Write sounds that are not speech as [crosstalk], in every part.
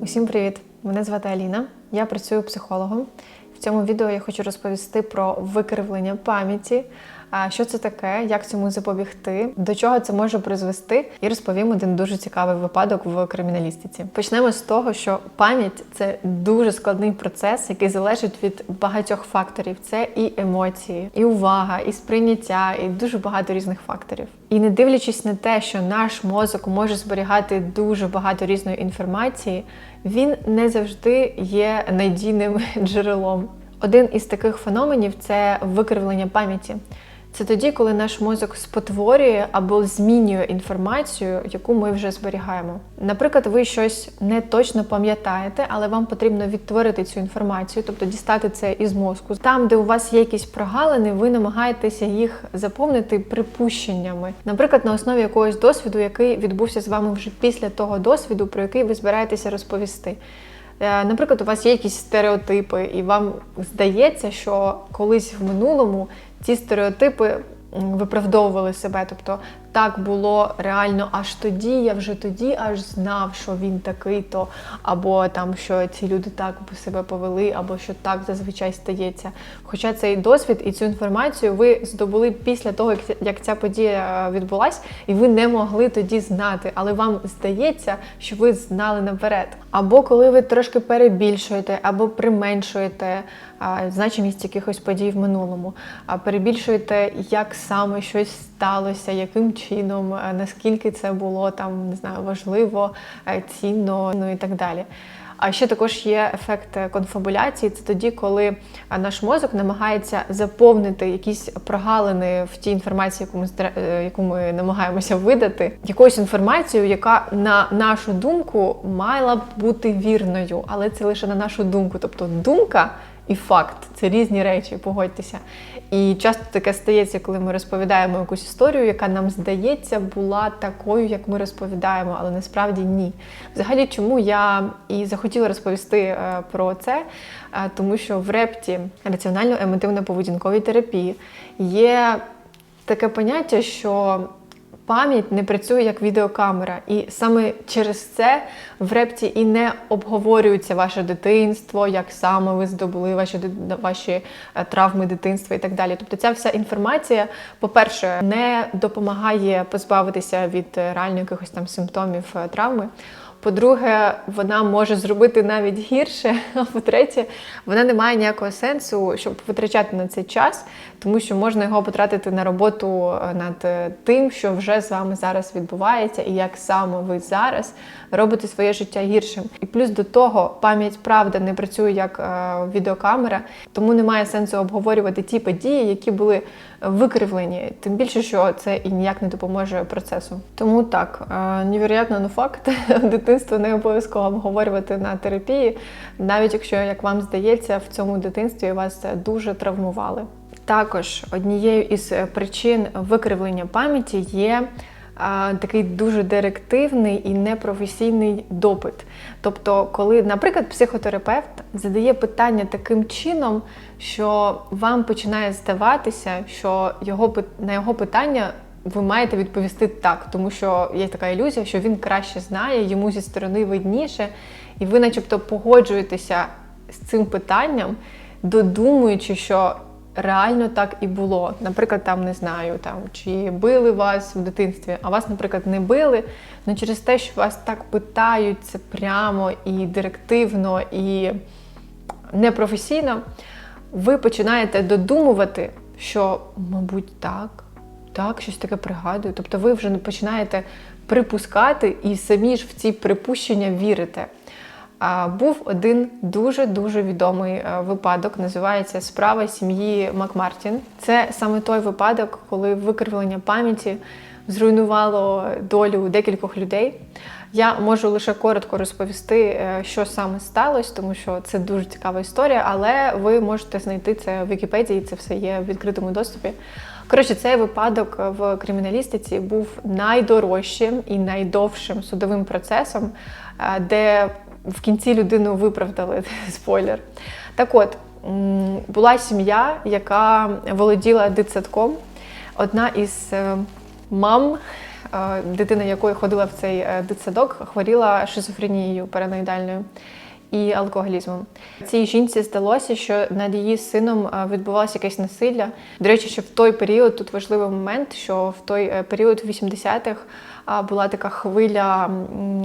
Усім привіт! Мене звати Аліна. Я працюю психологом. В цьому відео я хочу розповісти про викривлення пам'яті, що це таке, як цьому запобігти, до чого це може призвести, і розповім один дуже цікавий випадок в криміналістиці. Почнемо з того, що пам'ять це дуже складний процес, який залежить від багатьох факторів. Це і емоції, і увага, і сприйняття, і дуже багато різних факторів. І не дивлячись на те, що наш мозок може зберігати дуже багато різної інформації, він не завжди є надійним [laughs] джерелом. Один із таких феноменів це викривлення пам'яті. Це тоді, коли наш мозок спотворює або змінює інформацію, яку ми вже зберігаємо. Наприклад, ви щось не точно пам'ятаєте, але вам потрібно відтворити цю інформацію, тобто дістати це із мозку. Там, де у вас є якісь прогалини, ви намагаєтеся їх заповнити припущеннями, наприклад, на основі якогось досвіду, який відбувся з вами вже після того досвіду, про який ви збираєтеся розповісти. Е, Наприклад, у вас є якісь стереотипи, і вам здається, що колись в минулому ці стереотипи виправдовували себе. Тобто так було реально аж тоді, я вже тоді аж знав, що він такий-то, або там що ці люди так себе повели, або що так зазвичай стається. Хоча цей досвід і цю інформацію ви здобули після того, як ця- подія відбулась, і ви не могли тоді знати, але вам здається, що ви знали наперед. Або коли ви трошки перебільшуєте, або применшуєте а, значимість якихось подій в минулому, а перебільшуєте, як саме щось сталося, яким чином, е, наскільки це було там не знаю, важливо, е, цінно, ну і так далі. А ще також є ефект е, конфабуляції. Це тоді, коли наш мозок намагається заповнити якісь прогалини в тій інформації, яку ми яку ми намагаємося видати, якоюсь інформацією, яка на нашу думку мала б бути вірною, але це лише на нашу думку. Тобто думка і факт це різні речі, погодьтеся. І часто таке стається, коли ми розповідаємо якусь історію, яка нам здається була такою, як ми розповідаємо, але насправді ні. Взагалі, чому я і захотіла розповісти е, про це, Е, тому що в репті раціонально-емотивно-поведінковій терапії є таке поняття, що пам'ять не працює як відеокамера. І саме через це в репті і не обговорюється ваше дитинство, як саме ви здобули ваші, ваші е, травми дитинства і так далі. Тобто ця вся інформація, по-перше, не допомагає позбавитися від е, реально якихось там симптомів е, травми. По-друге, вона може зробити навіть гірше. [laughs] А по-третє, вона не має ніякого сенсу, щоб витрачати на цей час, тому що можна його потратити на роботу е, над е, тим, що вже з вами зараз відбувається, і як саме ви зараз робите своє життя гіршим. І плюс до того, пам'ять правда не працює як е, відеокамера, тому немає сенсу обговорювати ті події, які були викривлені. Тим більше, що це і ніяк не допоможе процесу. Тому так, е, невероятно, ну факт, [laughs] дитинство не обов'язково обговорювати на терапії, навіть якщо, як вам здається, в цьому дитинстві вас дуже травмували. Також однією із причин викривлення пам'яті є а, такий дуже директивний і непрофесійний допит. Тобто, коли, наприклад, психотерапевт задає питання таким чином, що вам починає здаватися, що його на його питання ви маєте відповісти так, тому що є така ілюзія, що він краще знає, йому зі сторони видніше, і ви, начебто, погоджуєтеся з цим питанням, додумуючи, що реально так і було. Наприклад, там не знаю, там чи били вас в дитинстві, а вас, наприклад, не били. Ну через те, що вас так питають це прямо і директивно, і непрофесійно, ви починаєте додумувати, що, мабуть, так, так, щось таке пригадую. Тобто ви вже починаєте припускати і самі ж в ці припущення вірите. Був один дуже-дуже відомий е, випадок, називається Справа сім'ї Макмартін. Це саме той випадок, коли викривлення пам'яті зруйнувало долю декількох людей. Я можу лише коротко розповісти, е, що саме сталося, тому що це дуже цікава історія, але ви можете знайти це в Вікіпедії, це все є в відкритому доступі. Коротше, цей випадок в криміналістиці був найдорожчим і найдовшим судовим процесом, е, де в кінці людину виправдали [laughs] спойлер. Так от, була сім'я, яка володіла дитсадком. Одна із е, мам, е, дитина якої ходила в цей е, дитсадок, хворіла шизофренією параноїдальною і алкоголізмом. Цій жінці здалося, що над її сином е, відбувалося якесь насилля. До речі, що в той період тут важливий момент, що в той е, період в 80-х була така хвиля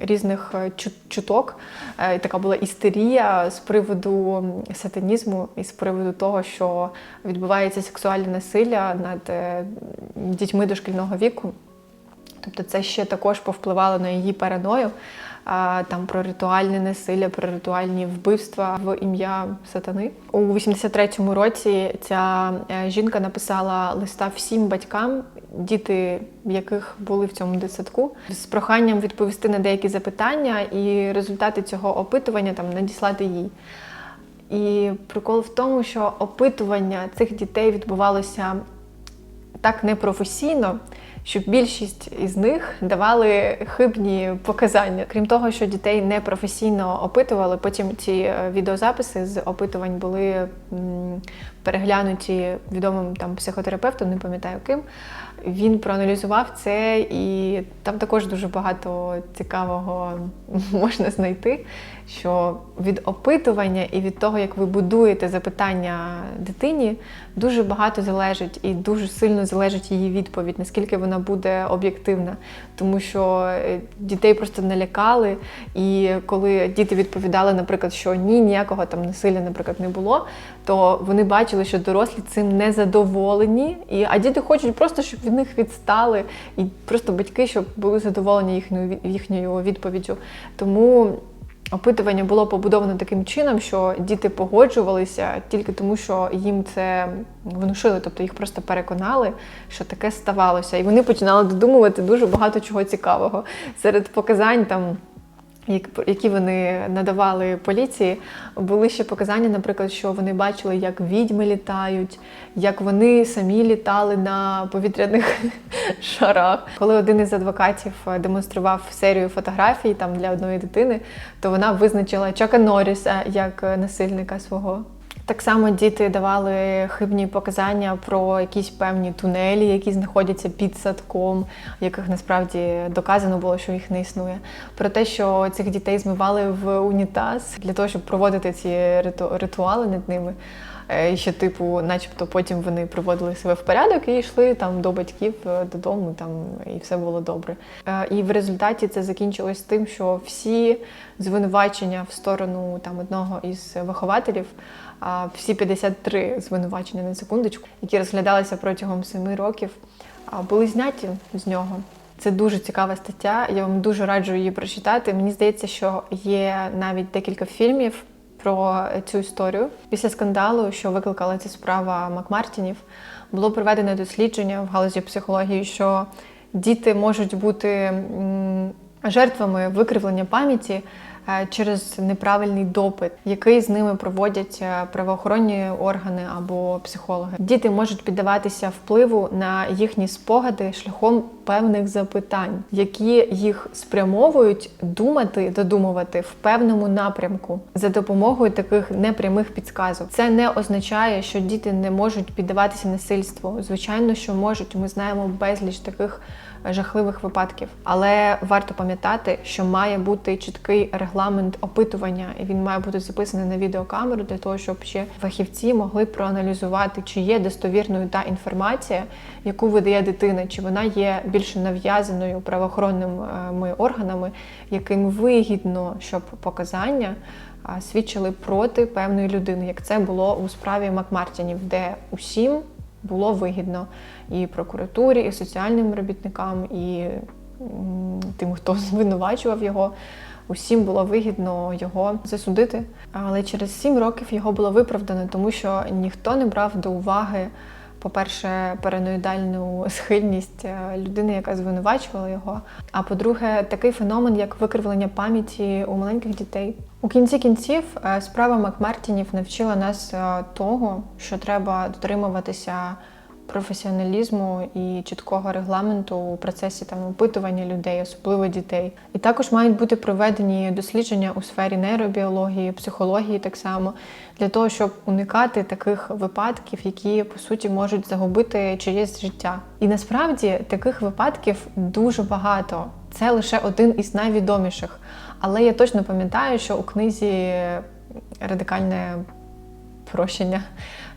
різних е, чуток, така була істерія з приводу сатанізму і з приводу того, що відбувається сексуальне насилля над дітьми дошкільного віку. Тобто це ще також повпливало на її параною. Там про ритуальне насилля, про ритуальні вбивства в ім'я сатани. У 83-му році ця е, жінка написала листа всім батькам, діти яких були в цьому дитсадку, з проханням відповісти на деякі запитання і результати цього опитування там надіслати їй. І прикол в тому, що опитування цих дітей відбувалося так непрофесійно, що більшість із них давали хибні показання. Крім того, що дітей непрофесійно опитували, потім ці е, відеозаписи з опитувань були переглянуті відомим там психотерапевтом, не пам'ятаю ким. Він проаналізував це, і там також дуже багато цікавого [laughs] можна знайти. Що від опитування і від того, як ви будуєте запитання дитині, дуже багато залежить і дуже сильно залежить її відповідь, наскільки вона буде об'єктивна. Тому що е, дітей просто налякали, і коли діти відповідали, наприклад, що ні, ніякого там насилля, наприклад, не було, то вони бачили, що дорослі цим не задоволені, і, а діти хочуть просто, щоб від них відстали, і просто батьки, щоб були задоволені їхньою їхньою відповіддю. Тому опитування було побудовано таким чином, що діти погоджувалися тільки тому, що їм це внушили, тобто їх просто переконали, що таке ставалося. І вони починали додумувати дуже багато чого цікавого. Серед показань там. Як- Які вони надавали поліції, були ще показання, наприклад, що вони бачили, як відьми літають, як вони самі літали на повітряних [laughs] шарах. Коли один із адвокатів е, демонстрував серію фотографій там для одної дитини, то вона визначила Чака Норріса як е, насильника свого. Так само діти давали хибні показання про якісь певні тунелі, які знаходяться під садком, яких насправді доказано було, що їх не існує. Про те, що цих дітей змивали в унітаз для того, щоб проводити ці риту- ритуали над ними. Е, І що, типу, начебто, потім вони приводили себе в порядок і йшли там до батьків е, додому, там і все було добре. Е, І в результаті це закінчилось тим, що всі звинувачення в сторону там одного із вихователів, всі 53 звинувачення на секундочку, які розглядалися протягом 7 років, були зняті з нього. Це дуже цікава стаття. Я вам дуже раджу її прочитати. Мені здається, що є навіть декілька фільмів про цю історію. Після скандалу, що викликала ця справа Макмартінів, було проведено дослідження в галузі психології, що діти можуть бути жертвами викривлення пам'яті через неправильний допит, який з ними проводять е, правоохоронні органи або психологи. Діти можуть піддаватися впливу на їхні спогади шляхом певних запитань, які їх спрямовують думати, додумувати в певному напрямку за допомогою таких непрямих підсказок. Це не означає, що діти не можуть піддаватися насильству. Звичайно, що можуть. Ми знаємо безліч таких жахливих випадків. Але варто пам'ятати, що має бути чіткий регламент опитування, і він має бути записаний на відеокамеру для того, щоб ще фахівці могли проаналізувати, чи є достовірною та інформація, яку видає дитина, чи вона є більше нав'язаною правоохоронними органами, яким вигідно, щоб показання свідчили проти певної людини, як це було у справі Макмартінів, де усім було вигідно і прокуратурі, і соціальним робітникам, і тим, хто [laughs] звинувачував його. Усім було вигідно його засудити. Але через сім років його було виправдано, тому що ніхто не брав до уваги, по-перше, параноїдальну [laughs] схильність е, людини, яка звинувачувала його. А по-друге, такий феномен, як викривлення пам'яті у маленьких дітей. У кінці кінців е, справа Макмартінів навчила нас е, того, що треба дотримуватися професіоналізму і чіткого регламенту у процесі там опитування людей, особливо дітей. І також мають бути проведені дослідження у сфері нейробіології, психології так само, для того, щоб уникати таких випадків, які по суті можуть загубити чиєсь життя. І насправді таких випадків дуже багато. Це лише один із найвідоміших. Але я точно пам'ятаю, що у книзі радикальне прощення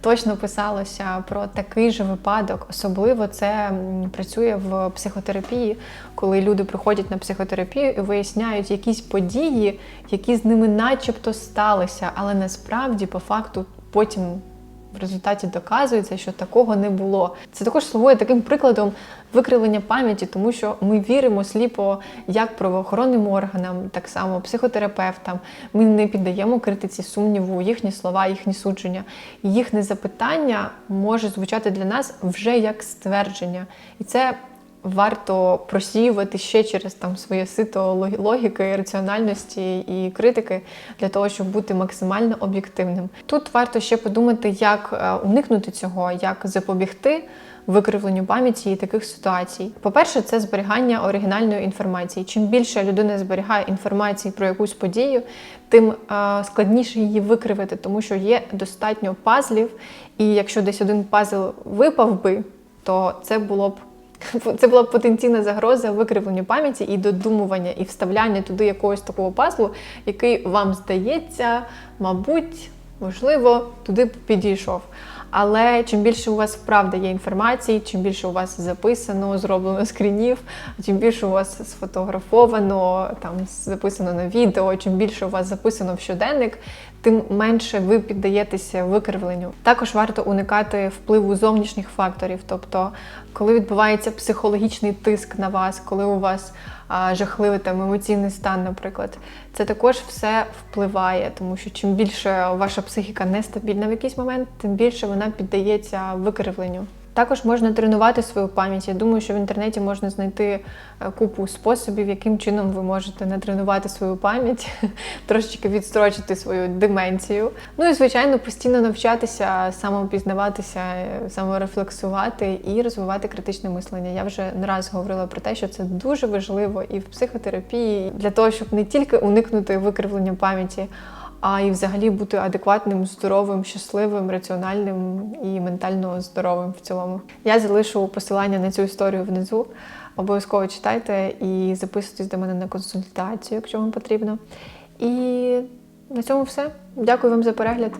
точно писалося про такий же випадок. Особливо це працює в психотерапії, коли люди приходять на психотерапію і виясняють якісь події, які з ними начебто сталися, але насправді по факту потім. В результаті доказується, що такого не було. Це також слугує таким прикладом викривлення пам'яті, тому що ми віримо сліпо як правоохоронним органам, так само психотерапевтам. Ми не піддаємо критиці сумніву, їхні слова, їхні судження. Їхнє запитання може звучати для нас вже як ствердження. І це варто просіювати ще через там своє сито лог- логіки, раціональності і критики для того, щоб бути максимально об'єктивним. Тут варто ще подумати, як е, уникнути цього, як запобігти викривленню пам'яті і таких ситуацій. По-перше, це зберігання оригінальної інформації. Чим більше людина зберігає інформації про якусь подію, тим е, складніше її викривити, тому що є достатньо пазлів, і якщо десь один пазл випав би, то це було б це була потенційна загроза викривленню пам'яті і додумування, і вставляння туди якогось такого пазлу, який вам здається, мабуть, можливо, туди підійшов. Але чим більше у вас правда є інформації, чим більше у вас записано, зроблено скрінів, чим більше у вас сфотографовано, там записано на відео, чим більше у вас записано в щоденник, тим менше ви піддаєтеся викривленню. Також варто уникати впливу зовнішніх факторів, тобто, коли відбувається психологічний тиск на вас, коли у вас а, жахливий там емоційний стан, наприклад, це також все впливає, тому що чим більше ваша психіка нестабільна в якийсь момент, тим більше вона піддається викривленню. Також можна тренувати свою пам'ять. Я думаю, що в інтернеті можна знайти е, купу способів, яким чином ви можете натренувати свою пам'ять, [laughs] трошечки відстрочити свою деменцію. Ну і звичайно, постійно навчатися, самопізнаватися, е, саморефлексувати і розвивати критичне мислення. Я вже не раз говорила про те, що це дуже важливо і в психотерапії для того, щоб не тільки уникнути викривлення пам'яті а і взагалі бути адекватним, здоровим, щасливим, раціональним і ментально здоровим в цілому. Я залишу посилання на цю історію внизу. Обов'язково читайте і записуйтесь до мене на консультацію, якщо вам потрібно. І на цьому все. Дякую вам за перегляд.